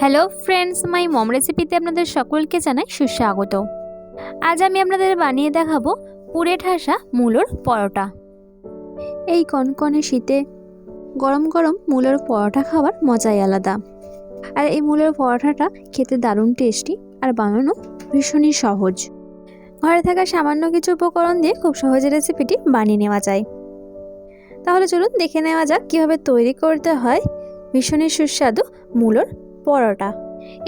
Hello friends মাই মম রেসিপিতে আপনাদের সকলকে জানাই সুস্বাগত। আজ আমি আপনাদের বানিয়ে দেখাবো পুড়ে ঠাসা মূলোর পরোটা। এই কনকনে শীতে গরম গরম মূলোর পরোটা খাওয়ার মজাই আলাদা। আর এই মূলোর পরোটাটা খেতে দারুণ টেস্টি আর বানানো ভীষণই সহজ। ঘরে থাকা সামান্য কিছু উপকরণ দিয়ে খুব সহজে রেসিপিটি বানিয়ে নেওয়া যায়। তাহলে চলুন দেখে নেওয়া যাক কীভাবে তৈরি করতে হয়। ভীষণই সুস্বাদু মূলোর পরোটা।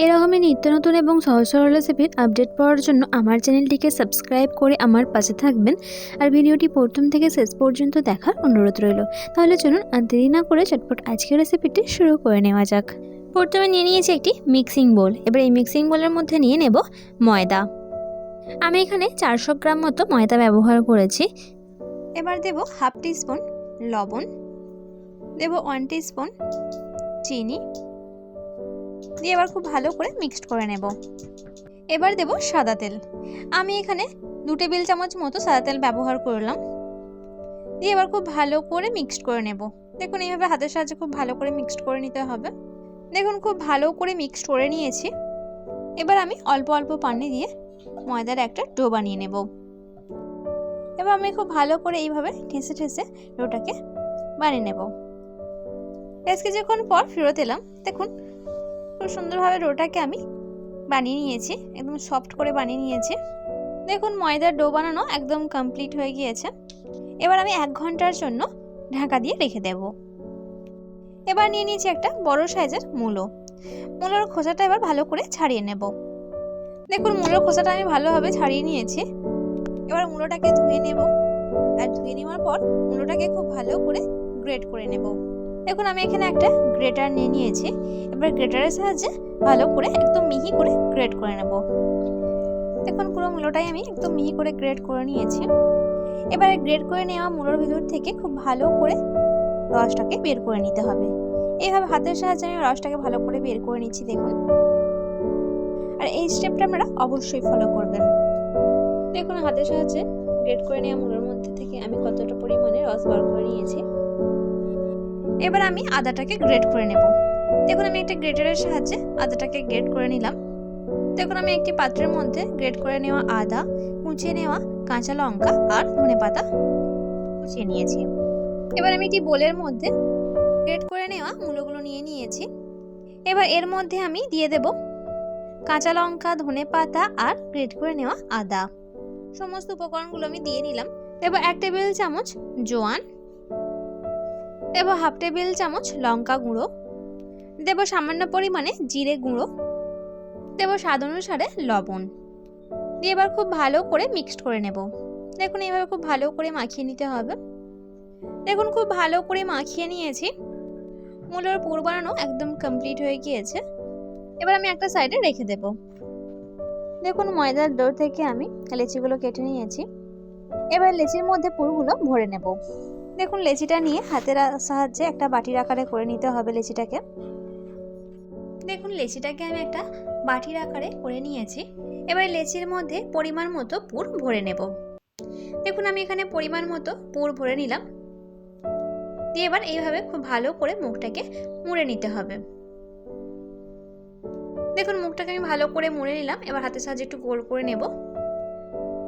এরকমই নিত্য নতুন এবং সহজ সরল রেসিপির আপডেট পাওয়ার জন্য আমার চ্যানেলটিকে সাবস্ক্রাইব করে আমার পাশে থাকবেন। আর ভিডিওটি প্রথম থেকে শেষ পর্যন্ত দেখার অনুরোধ রইল। তাহলে চলুন আর দেরি না করে চটপট আজকের রেসিপিটি শুরু করে নেওয়া যাক। প্রথমে নিয়ে নিয়েছি একটি মিক্সিং বোল এবার এই মিক্সিং বোলের মধ্যে নিয়ে নেব ময়দা। আমি এখানে চারশো গ্রাম মতো ময়দা ব্যবহার করেছি। এবার দেব হাফ টিস্পুন লবণ। দেব ওয়ান টিস্পুন চিনি। দিয়ে এবার খুব ভালো করে মিক্সড করে নেব। এবার দেব সাদা তেল। আমি এখানে দু টেবিল চামচ মতো সাদা তেল ব্যবহার করলাম। দিয়ে এবার খুব ভালো করে মিক্সড করে নেব। দেখুন, এইভাবে হাতের সাহায্যে খুব ভালো করে মিক্সড করে নিতে হবে। দেখুন, খুব ভালো করে মিক্সড করে নিয়েছি। এবার আমি অল্প অল্প পানি দিয়ে ময়দার একটা ডো বানিয়ে নেব। এবার আমি খুব ভালো করে এইভাবে ঠেসে ঠেসে ডোটাকে বানিয়ে নেব। বেশ কিছুক্ষণ পর ফেরত এলাম, দেখুন খুব সুন্দরভাবে ডোটাকে আমি বানিয়ে নিয়েছি, একদম সফট করে বানিয়ে নিয়েছি। দেখুন, ময়দার ডো বানানো একদম কমপ্লিট হয়ে গিয়েছে। এবার আমি এক ঘণ্টার জন্য ঢাকা দিয়ে রেখে দেব। এবার নিয়ে নিয়েছি একটা বড় সাইজের মূলো। মূলোর খোসাটা এবার ভালো করে ছাড়িয়ে নেব। দেখুন, মূলোর খোসাটা আমি ভালোভাবে ছাড়িয়ে নিয়েছি। এবার মূলোটাকে ধুয়ে নেব। আর ধুয়ে নেওয়ার পর মূলোটাকে খুব ভালো করে গ্রেট করে নেব। দেখুন, আমি এখানে একটা গ্রেটার নিয়ে নিয়েছি। এবার গ্রেটারের সাহায্যে ভালো করে একদম মিহি করে গ্রেট করে নেব। দেখুন, পুরো মূলোটাই আমি একদম মিহি করে গ্রেট করে নিয়েছি। এবারে গ্রেট করে নেওয়া মূলোর ভিতর থেকে খুব ভালো করে রসটাকে বের করে নিতে হবে। এইভাবে হাতের সাহায্যে আমি রসটাকে ভালো করে বের করে নিচ্ছি, দেখুন। আর এই স্টেপটা আপনারা অবশ্যই ফলো করবেন। দেখুন, হাতের সাহায্যে গ্রেট করে নেওয়া মূলোর মধ্যে থেকে আমি কতটা পরিমাণে রস বার করে নিয়েছি। এবার আমি আদাটাকে গ্রেট করে নেব। দেখুন, আমি একটা গ্রেটারের সাহায্যে আদাটাকে গ্রেট করে নিলাম। দেখুন, আমি একটি পাত্রের মধ্যে গ্রেট করে নেওয়া আদা, কুচিয়ে নেওয়া কাঁচা লঙ্কা আর ধনে পাতা কুচিয়ে নিয়েছি। এবার আমি একটি বোলের মধ্যে গ্রেট করে নেওয়া মূলগুলো নিয়ে নিয়েছি। এবার এর মধ্যে আমি দিয়ে দেব কাঁচা লঙ্কা, ধনে পাতা আর গ্রেট করে নেওয়া আদা। সমস্ত উপকরণগুলো আমি দিয়ে নিলাম। এবার এক টেবিল চামচ জোয়ান দেব হাফ টেবিল চামচ লঙ্কা গুঁড়ো। দেব সামান্য পরিমাণে জিরে গুঁড়ো। দেব স্বাদ অনুসারে লবণ। দিয়ে এবার খুব ভালো করে মিক্সড করে নেব। দেখুন এইভাবে খুব ভালো করে মাখিয়ে নিতে হবে। দেখুন খুব ভালো করে মাখিয়ে নিয়েছি। মূলের পুর বানানো একদম কমপ্লিট হয়ে গিয়েছে। এবার আমি একটা সাইডে রেখে দেব। দেখুন ময়দার ডো থেকে আমি লেচিগুলো কেটে নিয়েছি। এবার লেচির মধ্যে পুরগুলো ভরে নেব। দেখুন, লেচিটা নিয়ে হাতের সাহায্যে একটা বাটির আকারে করে নিতে হবে লেচিটাকে। দেখুন, লেচিটাকে আমি একটা বাটির আকারে করে নিয়েছি। এবার লেচির মধ্যে পরিমাণ মতো পুর ভরে নেব। দেখুন, আমি এখানে পরিমাণ মতো পুর ভরে নিলাম। দিয়ে এবার এইভাবে খুব ভালো করে মুখটাকে মুড়ে নিতে হবে। দেখুন, মুখটাকে আমি ভালো করে মুড়ে নিলাম। এবার হাতের সাহায্যে একটু গোল করে নেব।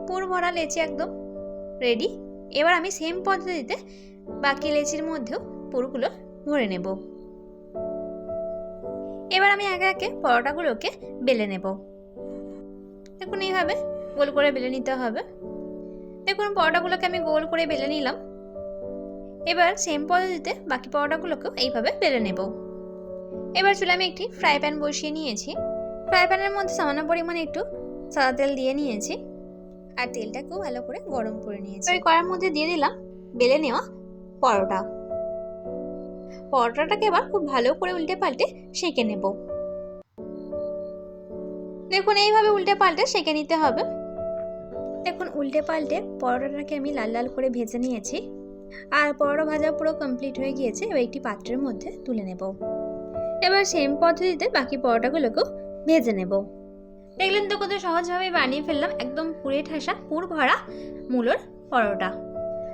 পুর ভরা লেচি একদম রেডি। এবার আমি সেম পদ্ধতিতে বাকি লেচির মধ্যেও পুরগুলো ভরে নেব। এবার আমি একে একে পরোটাগুলোকে বেলে নেব। দেখুন এইভাবে গোল করে বেলে নিতে হবে। দেখুন পরোটাগুলোকে আমি গোল করে বেলে নিলাম। এবার সেম পদ্ধতিতে বাকি পরোটাগুলোকেও এইভাবে বেলে নেব। এবার চুলে আমি একটি ফ্রাই প্যান বসিয়ে নিয়েছি। ফ্রাই প্যানের মধ্যে সামান্য পরিমাণে একটু সাদা তেল দিয়ে নিয়েছি। আর তেলটাকেও ভালো করে গরম করে নিয়েছি। ওই কড়ার মধ্যে দিয়ে দিলাম বেলে নেওয়া পরোটা। পরোটাটাকে এবার খুব ভালো করে উল্টে পাল্টে সেঁকে নেব। দেখুন এইভাবে উল্টে পাল্টে সেঁকে নিতে হবে। দেখুন উল্টে পাল্টে পরোটাটাকে আমি লাল লাল করে ভেজে নিয়েছি। আর পরোটা ভাজা পুরো কমপ্লিট হয়ে গিয়েছে এবার একটি পাত্রের মধ্যে তুলে নেব। এবার সেম পদ্ধতিতে বাকি পরোটাগুলোকেও ভেজে নেব। দেখলেন তো কত সহজভাবে বানিয়ে ফেললাম একদম পুরে ঠাসা পুর ভরা মূলোর পরোটা।